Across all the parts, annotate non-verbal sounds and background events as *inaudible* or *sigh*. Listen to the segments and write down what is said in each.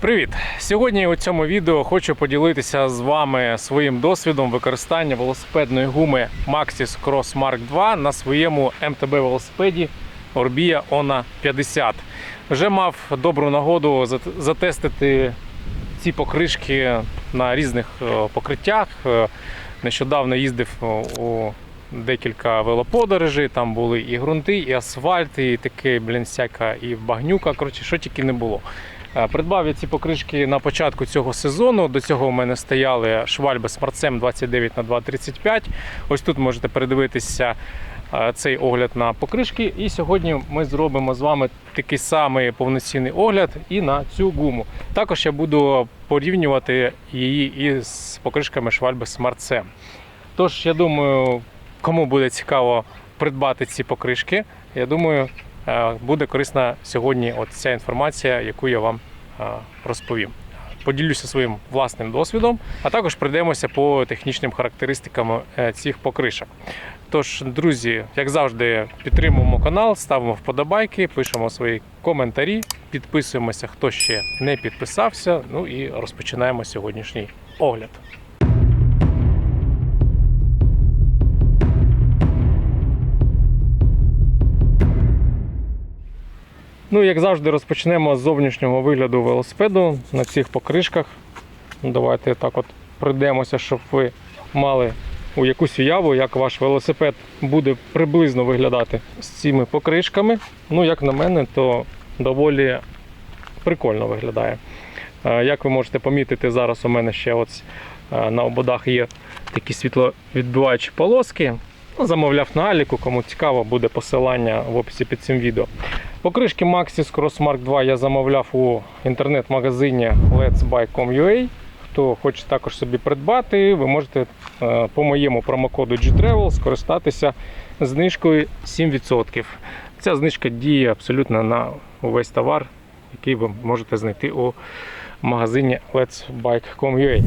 Привіт! Сьогодні у цьому відео хочу поділитися з вами своїм досвідом використання велосипедної гуми Maxxis Cross Mark 2 на своєму МТБ велосипеді Orbea Ona 50. Вже мав добру нагоду затестити ці покришки на різних е, покриттях. Е, Нещодавно їздив у декілька велоподорожей. Там були і ґрунти, і асфальт, і таке, блін, всяка, і багнюка. Коротше, що тільки не було. Е, Придбав я ці покришки на початку цього сезону. До цього у мене стояли швальби Smartsem 29 на 235 Ось тут можете передивитися е, цей огляд на покришки. І сьогодні ми зробимо з вами такий самий повноцінний огляд і на цю гуму. Також я буду порівнювати її із покришками швальби Smartsem. Тож, я думаю, кому буде цікаво придбати ці покришки, я думаю, буде корисна сьогодні от ця інформація, яку я вам е, розповім. Поділюся своїм власним досвідом, а також пройдемося по технічним характеристикам е, цих покришок. Тож, друзі, як завжди, підтримуємо канал, ставимо вподобайки, пишемо свої коментарі, підписуємося, хто ще не підписався. Ну і розпочинаємо сьогоднішній огляд. Ну, як завжди, розпочнемо з зовнішнього вигляду велосипеду на цих покришках. Давайте так от пройдемося, щоб ви мали у якусь уяву, як ваш велосипед буде приблизно виглядати з цими покришками. Ну, як на мене, то доволі прикольно виглядає. Е, Як ви можете помітити, зараз у мене ще от е, на ободах є такі світловідбиваючі полоски. Ну, Замовляв на Аліку, кому цікаво, буде посилання в описі під цим відео. Покришки Maxxis Cross Mark 2 я замовляв у інтернет-магазині letsbuy.com.ua. Хто хоче також собі придбати, ви можете е, по моєму промокоду GTravel скористатися знижкою 7%. Ця знижка діє абсолютно на увесь товар, який ви можете знайти у магазині letsbuy.com.ua.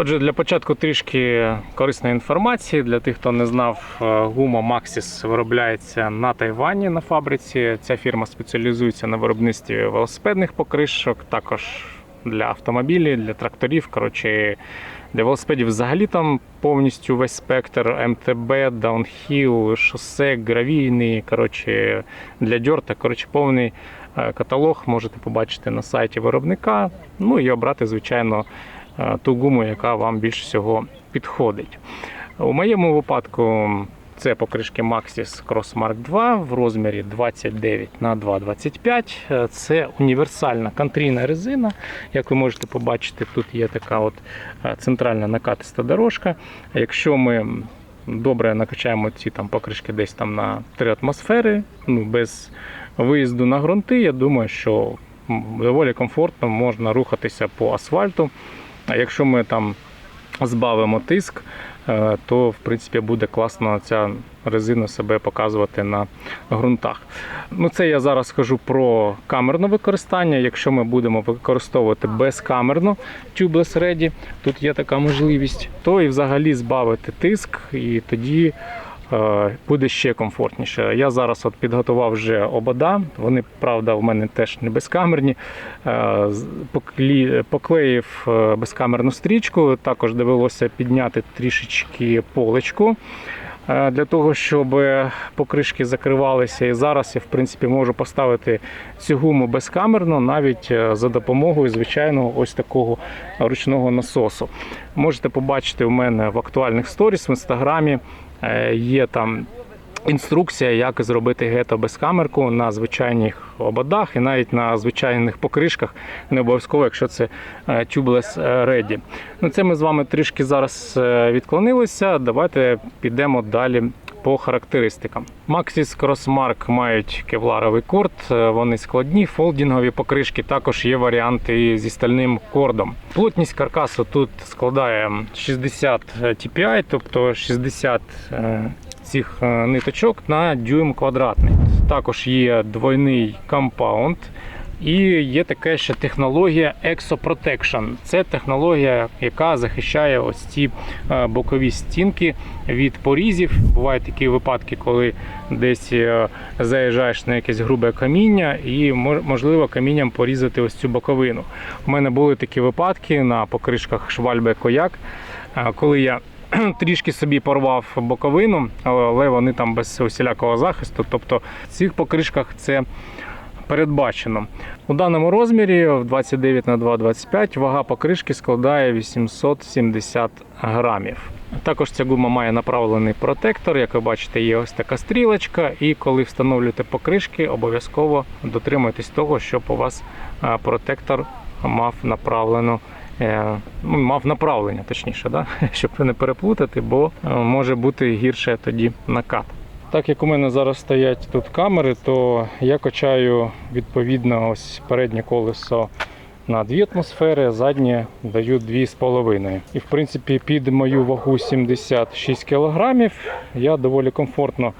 Отже, для початку трішки корисної інформації для тих, хто не знав, е, гума Maxxis виробляється на Тайвані на фабриці. Ця фірма спеціалізується на виробництві велосипедних покришок, також для автомобілів, для тракторів. Коротше, для велосипедів взагалі там повністю весь спектр МТБ, даунхіл, шосе, гравійний. Коротше, для дьорта. Коротше, повний е, каталог можете побачити на сайті виробника. Ну і обрати, звичайно ту гуму, яка вам більш всього підходить. У моєму випадку це покришки Maxxis Cross Mark 2 в розмірі 29 на 2,25. Е, Це універсальна контрійна резина. Як ви можете побачити, тут є така от е, центральна накатиста дорожка. Якщо ми добре накачаємо ці там покришки десь там на 3 атмосфери, ну, без виїзду на ґрунти, я думаю, що доволі комфортно можна рухатися по асфальту. А якщо ми там збавимо тиск, е, то в принципі буде класно ця резина себе показувати на ґрунтах. Ну, це я зараз скажу про камерне використання. Якщо ми будемо використовувати безкамерно Tubeless Ready, тут є така можливість, то і взагалі збавити тиск, і тоді буде ще комфортніше. Я зараз от підготував вже обода. Вони, правда, в мене теж не безкамерні. Е, Поклеїв е, безкамерну стрічку, також довелося підняти трішечки поличку. е, Для того, щоб покришки закривалися, і зараз я в принципі можу поставити цю гуму безкамерно, навіть е, за допомогою звичайного ось такого ручного насосу. Можете побачити у мене в актуальних сторіс в інстаграмі е, є там інструкція, як зробити гето безкамерку на звичайних ободах і навіть на звичайних покришках, не обов'язково, якщо це е, tubeless е, ready. Ну, це ми з вами трішки зараз е, відклонилися. Давайте підемо далі. По характеристикам. Maxxis Crossmark мають кевларовий корд, е, вони складні, фолдінгові покришки, також є варіанти зі стальним кордом. Плотність каркасу тут складає 60 TPI, тобто 60 е, цих е, ниточок на дюйм квадратний. Також є двойний компаунд. І є така ще технологія Exoprotection. Це технологія, яка захищає ось ці е, бокові стінки від порізів. Бувають такі випадки, коли десь е, заїжджаєш на якесь грубе каміння, і можливо камінням порізати ось цю боковину. У мене були такі випадки на покришках Швальбе Кояк, е, коли я *clears throat* трішки собі порвав боковину, але вони там без усілякого захисту. Тобто в цих покришках це передбачено. У даному розмірі в 29 на 2,25 вага покришки складає 870 грамів. Також ця гума має направлений протектор. Як ви бачите, є ось така стрілочка, і коли встановлюєте покришки, обов'язково дотримуйтесь того, щоб у вас протектор мав направлену. е, ну, Мав направлення, точніше, да? *laughs* щоб не переплутати, бо е, може бути гірше тоді накат. Так як у мене зараз стоять тут камери, то я качаю відповідно ось переднє колесо на 2 атмосфери, а заднє даю 2,5. І в принципі під мою вагу 76 кг я доволі комфортно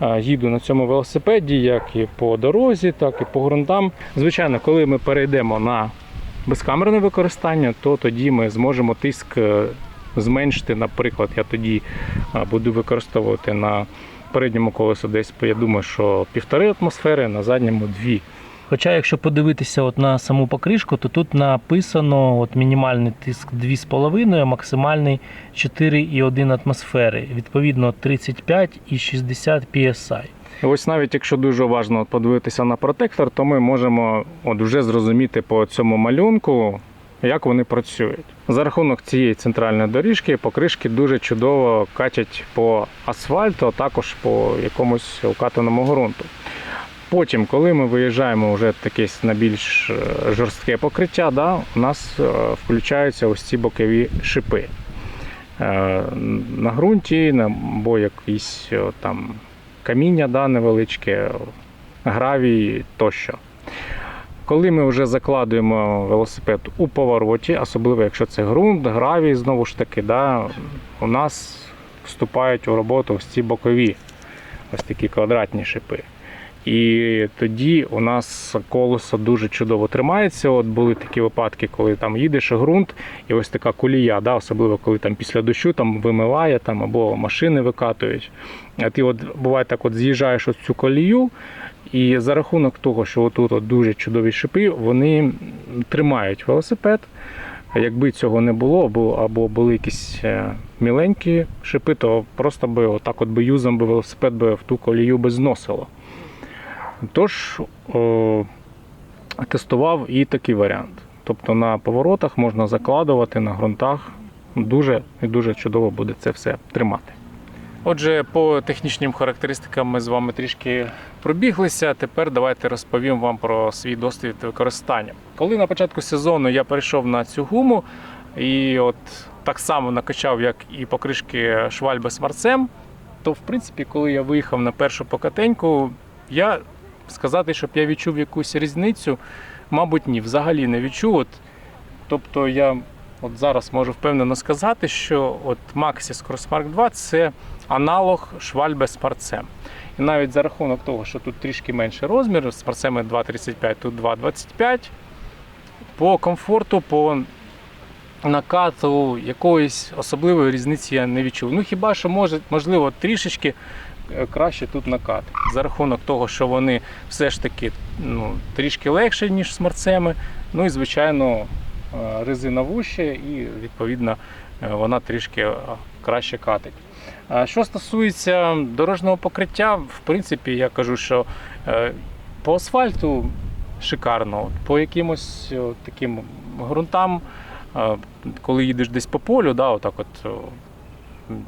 е, їду на цьому велосипеді, як і по дорозі, так і по ґрунтам. Звичайно, коли ми перейдемо на безкамерне використання, то тоді ми зможемо тиск е, зменшити. Наприклад, я тоді е, буду використовувати на передньому колесу десь, я думаю, що півтори атмосфери, на задньому дві. Хоча, якщо подивитися от на саму покришку, то тут написано от мінімальний тиск 2,5, а максимальний 4,1 атмосфери. Відповідно 35 і 60 PSI. Ось навіть якщо дуже уважно подивитися на протектор, то ми можемо от вже зрозуміти по цьому малюнку, як вони працюють. За рахунок цієї центральної доріжки покришки дуже чудово катять по асфальту, а також по якомусь укатаному ґрунту. Потім, коли ми виїжджаємо вже таке на більш е, жорстке покриття, да, у нас е, включаються ось ці бокові шипи. Е, На ґрунті, або якісь там каміння да, невеличке, гравій тощо. Коли ми вже закладуємо велосипед у повороті, особливо якщо це ґрунт, гравій, знову ж таки, да, у нас вступають у роботу ці бокові, ось такі квадратні шипи. І тоді у нас колесо дуже чудово тримається. От були такі випадки, коли там їдеш ґрунт, і ось така колія, да, особливо коли там після дощу там вимиває там, або машини викатують. Ти от буває так, от з'їжджаєш ось цю колію, і за рахунок того, що отут от дуже чудові шипи, вони тримають велосипед. Якби цього не було, або, або були якісь е, міленькі шипи, то просто би отак от би юзом би велосипед би в ту колію би зносило. Тож о, тестував і такий варіант. Тобто на поворотах можна закладувати на ґрунтах. Дуже і дуже чудово буде це все тримати. Отже, по технічним характеристикам ми з вами трішки пробіглися. Тепер давайте розповім вам про свій досвід використання. Коли на початку сезону я перейшов на цю гуму і от так само накачав, як і покришки Швальби з Марцем, то в принципі, коли я виїхав на першу покатеньку, я сказати, щоб я відчув якусь різницю, мабуть, ні, взагалі не відчув. От, тобто я от зараз можу впевнено сказати, що от Maxis Crossmark 2 це аналог Швальбе з парцем. І навіть за рахунок того, що тут трішки менший розмір, з парцеми 2,35, тут 2,25, по комфорту, по накату якоїсь особливої різниці я не відчув. Ну хіба що може, можливо, трішечки е, краще тут накат. За рахунок того, що вони все ж таки ну, трішки легші, ніж смарцеми. Ну і звичайно е, резина вужча і відповідно е, вона трішки краще катить. Що стосується дорожнього покриття, в принципі, я кажу, що е, по асфальту шикарно, по якимось таким ґрунтам, е, коли їдеш десь по полю, да, отак от,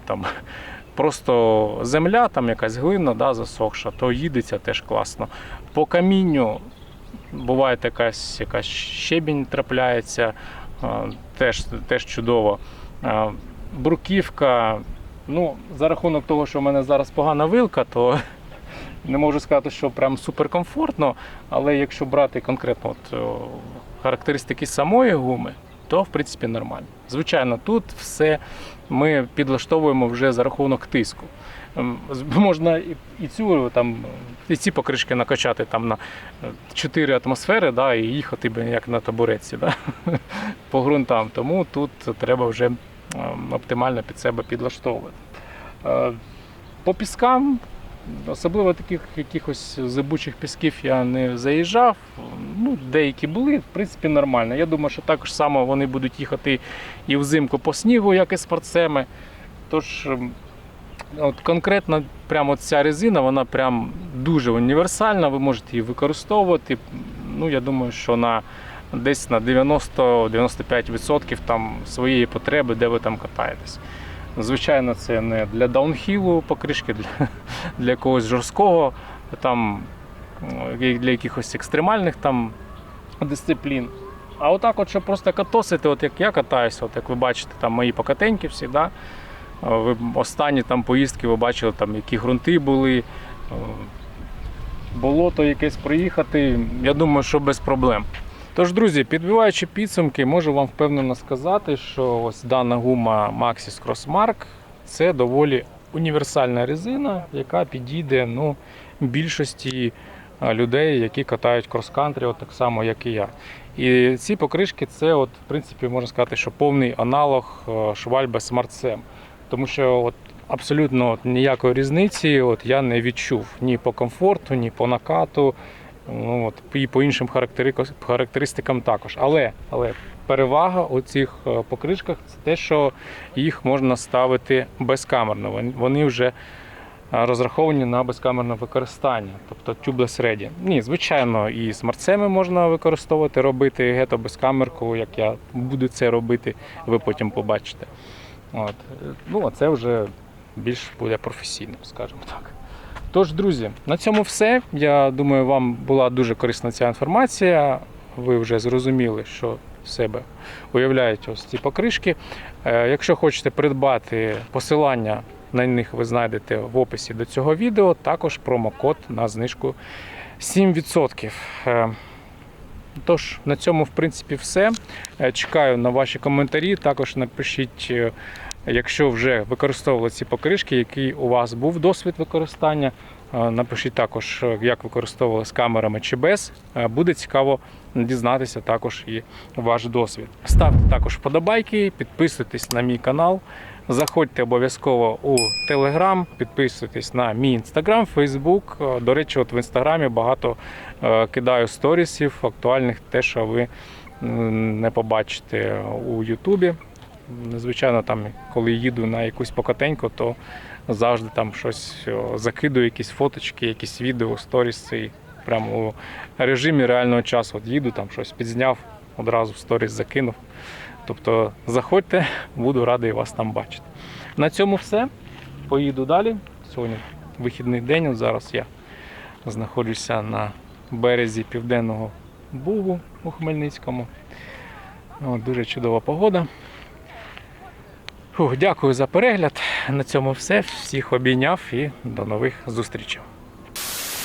там, *laughs* просто земля, там якась глина да, засохша, то їдеться теж класно. По камінню буває якась, якась щебінь трапляється, е, теж, теж чудово. Е, Бруківка, ну, за рахунок того, що в мене зараз погана вилка, то *laughs* не можу сказати, що прям суперкомфортно, але якщо брати конкретно от, о, характеристики самої гуми, то в принципі нормально. Звичайно, тут все ми підлаштовуємо вже за рахунок тиску. ем, *laughs* можна і, цю там і ці покришки накачати там на 4 атмосфери, да, і їхати як на табуретці, да, *laughs* по ґрунтам. Тому тут треба вже оптимально під себе підлаштовувати. Е, По піскам, особливо таких якихось зибучих пісків я не заїжджав. Ну, деякі були, в принципі, нормально. Я думаю, що також само вони будуть їхати і взимку по снігу, як і спортсеми. Тож, ем, от конкретно прямо ця резина, вона прям дуже універсальна, ви можете її використовувати. Ну, я думаю, що на десь на 90-95% там своєї потреби, де ви там катаєтесь. Звичайно, це не для даунхілу покришки, для, для якогось жорсткого, там, е, для якихось екстремальних там, дисциплін. А отак, от, щоб просто катосити, от як я катаюся, от як ви бачите, там мої покатеньки всі, да? Е, ви останні там поїздки ви бачили, там, які ґрунти були, е, болото якесь проїхати. Я думаю, що без проблем. Тож, друзі, підбиваючи підсумки, можу вам впевнено сказати, що ось дана гума Maxxis Crossmark це доволі універсальна резина, яка підійде ну, більшості людей, які катають крос-кантрі, так само, як і я. І ці покришки це, от, в принципі, можна сказати, що повний аналог е, Швальба Smart Sam. Тому що от, абсолютно от, ніякої різниці от, я не відчув ні по комфорту, ні по накату. Ну, от, і по іншим характеристикам також. Але, але перевага у цих е, покришках це те, що їх можна ставити безкамерно. Вони- вже е, розраховані на безкамерне використання, тобто tubeless ready. Ні, звичайно, і смартсеми можна використовувати, робити гето безкамерку, як я буду це робити, ви потім побачите. От. Е, Ну, а це вже більш буде професійним, скажімо так. Тож, друзі, на цьому все. Я думаю, вам була дуже корисна ця інформація. Ви вже зрозуміли, що себе уявляють ось ці покришки. Е, Якщо хочете придбати посилання на них ви знайдете в описі до цього відео, також промокод на знижку 7%. Е, Тож, на цьому, в принципі, все. Е, Чекаю на ваші коментарі. Також напишіть, якщо вже використовували ці покришки, який у вас був досвід використання. Е, Напишіть також, е, як використовували з камерами чи без. Е, Буде цікаво дізнатися також і ваш досвід. Ставте також вподобайки, підписуйтесь на мій канал. Заходьте обов'язково у Telegram, підписуйтесь на мій інстаграм, Фейсбук. До речі, от в інстаграмі багато кидаю сторісів актуальних, те, що ви не побачите у Ютубі. Звичайно, там, коли їду на якусь покатеньку, то завжди там щось закидую, якісь фоточки, якісь відео, сторіси. І Прямо у режимі реального часу. От їду, там щось підзняв, одразу в сторіс закинув. Тобто заходьте, буду радий вас там бачити. На цьому все. Поїду далі. Сьогодні вихідний день. От зараз я знаходжуся на березі Південного Бугу у Хмельницькому. От, дуже чудова погода. Фух, дякую за перегляд. На цьому все. Всіх обійняв і до нових зустрічей.